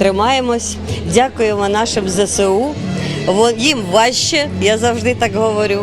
тримаємось. Дякуємо нашим ЗСУ. Їм важче, я завжди так говорю.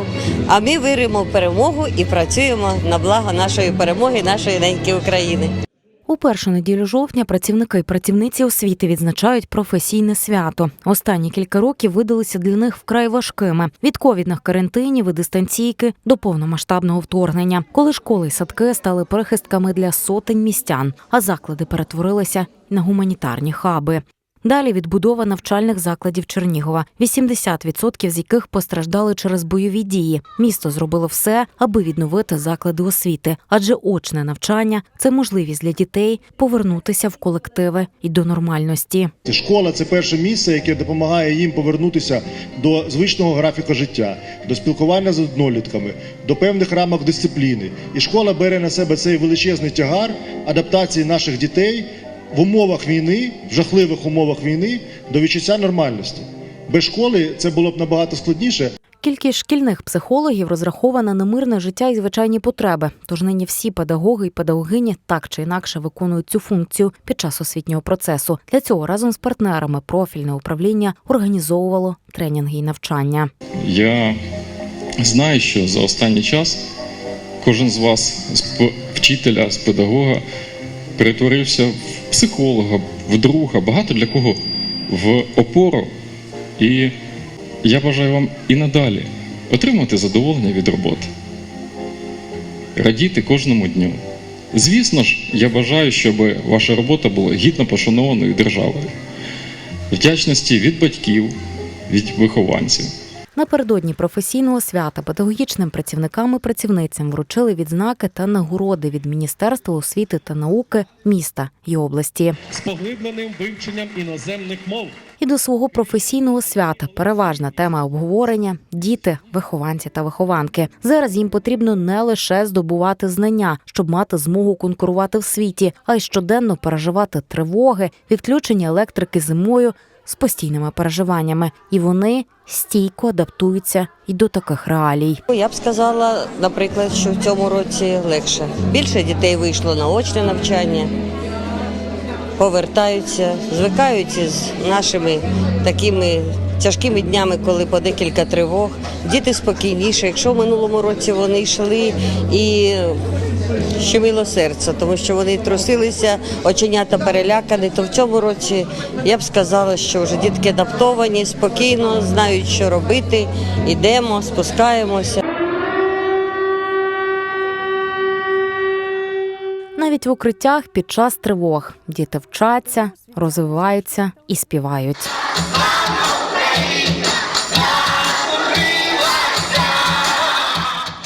А ми віримо в перемогу і працюємо на благо нашої перемоги, нашої неньки України. У першу неділю жовтня працівники і працівниці освіти відзначають професійне свято. Останні кілька років видалися для них вкрай важкими від ковідних карантинів і дистанційки до повномасштабного вторгнення, коли школи й садки стали перехистками для сотень містян, а заклади перетворилися на гуманітарні хаби. Далі відбудова навчальних закладів Чернігова, 80% з яких постраждали через бойові дії. Місто зробило все, аби відновити заклади освіти, адже очне навчання це можливість для дітей повернутися в колективи і до нормальності. Школа це перше місце, яке допомагає їм повернутися до звичного графіка життя, до спілкування з однолітками, до певних рамок дисципліни. І школа бере на себе цей величезний тягар адаптації наших дітей в умовах війни, в жахливих умовах війни, до відчуття нормальності. Без школи це було б набагато складніше. Кількість шкільних психологів розрахована на мирне життя і звичайні потреби. Тож нині всі педагоги і педагогині так чи інакше виконують цю функцію під час освітнього процесу. Для цього разом з партнерами профільне управління організовувало тренінги і навчання. Я знаю, що за останній час кожен з вас, з вчителя, з педагога, перетворився в психолога, в друга, багато для кого в опору. І я бажаю вам і надалі отримати задоволення від роботи, радіти кожному дню. Звісно ж, я бажаю, щоб ваша робота була гідно пошанованою державою, вдячності від батьків, від вихованців. Напередодні професійного свята педагогічним працівникам і працівницям вручили відзнаки та нагороди від Міністерства освіти та науки міста і області. з поглибленим вивченням іноземних мов. І до свого професійного свята переважна тема обговорення діти, вихованці та вихованки. Зараз їм потрібно не лише здобувати знання, щоб мати змогу конкурувати в світі, а й щоденно переживати тривоги, відключення електрики зимою з постійними переживаннями. І вони стійко адаптуються і до таких реалій. Я б сказала, наприклад, що в цьому році легше. Більше дітей вийшло на очне навчання, повертаються, звикаються з нашими такими тяжкими днями, коли по декілька тривог. Діти спокійніше. Якщо в минулому році вони йшли і щемило серце, тому що вони трусилися, оченята перелякані, то в цьому році я б сказала, що вже дітки адаптовані, спокійно, знають, що робити, йдемо, спускаємося. Навіть в укриттях під час тривог діти вчаться, розвиваються і співають.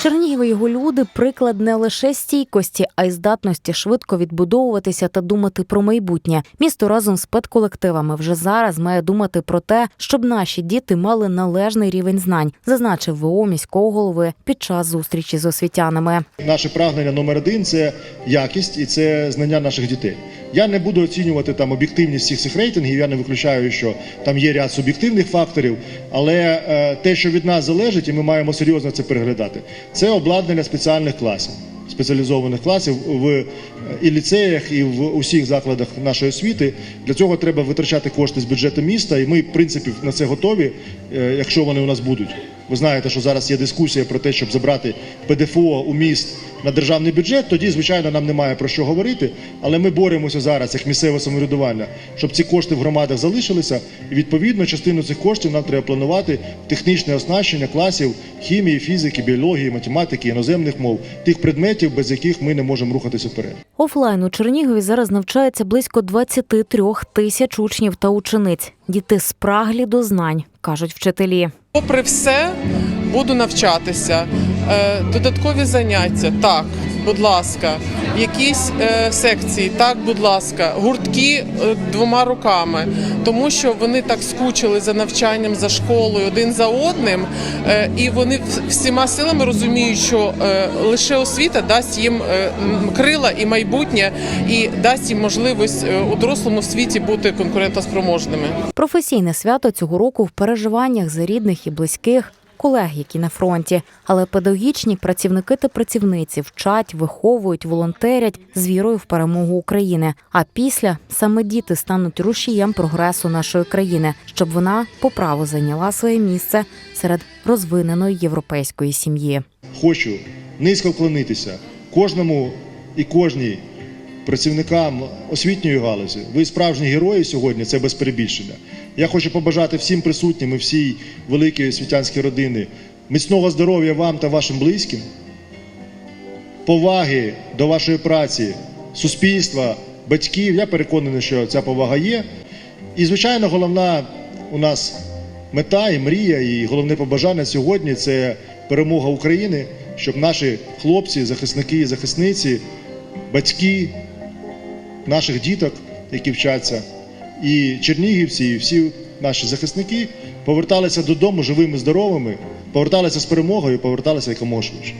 Чернігів і його люди приклад не лише стійкості, а й здатності швидко відбудовуватися та думати про майбутнє. Місто разом з педколективами вже зараз має думати про те, щоб наші діти мали належний рівень знань, зазначив ВО міського голови під час зустрічі з освітянами. Наше прагнення номер один це якість і це знання наших дітей. Я не буду оцінювати там об'єктивність всіх цих рейтингів. Я не виключаю, що там є ряд суб'єктивних факторів, але е, те, що від нас залежить, і ми маємо серйозно це переглядати, це обладнання спеціальних класів. Спеціалізованих класів в е, і ліцеях, і в усіх закладах нашої освіти для цього треба витрачати кошти з бюджету міста, і ми, в принципі, на це готові, е, якщо вони у нас будуть. Ви знаєте, що зараз є дискусія про те, щоб забрати ПДФО у міст на державний бюджет. Тоді, звичайно, нам немає про що говорити. Але ми боремося зараз, як місцеве самоврядування, щоб ці кошти в громадах залишилися. І відповідно частину цих коштів нам треба планувати в технічне оснащення класів хімії, фізики, біології, математики, іноземних мов, тих предметів, без яких ми не можемо рухатися вперед. Офлайн у Чернігові зараз навчається близько 23 тисяч учнів та учениць. Діти спраглі до знань, кажуть вчителі. Попри все, буду навчатися. Е, Додаткові заняття, так, будь ласка. Якісь е, секції, так, будь ласка, гуртки е, двома руками, тому що вони так скучили за навчанням, за школою один за одним, і вони всіма силами розуміють, що лише освіта дасть їм крила і майбутнє, і дасть їм можливість у дорослому світі бути конкурентоспроможними. Професійне свято цього року в переживаннях за рідних і близьких, колег, які на фронті, але педагогічні працівники та працівниці вчать, виховують, волонтерять з вірою в перемогу України. А після саме діти стануть рушієм прогресу нашої країни, щоб вона по праву зайняла своє місце серед розвиненої європейської сім'ї. Хочу низько вклонитися кожному і кожній працівникам освітньої галузі. Ви справжні герої сьогодні, це без перебільшення. Я хочу побажати всім присутнім і всій великій освітянській родини міцного здоров'я вам та вашим близьким, поваги до вашої праці, суспільства, батьків. Я переконаний, що ця повага є. І, звичайно, головна у нас мета і мрія, і головне побажання сьогодні це перемога України, щоб наші хлопці, захисники і захисниці, батьки наших діток, які вчаться, і чернігівці, і всі наші захисники поверталися додому живими, здоровими, поверталися з перемогою, поверталися якомога швидше.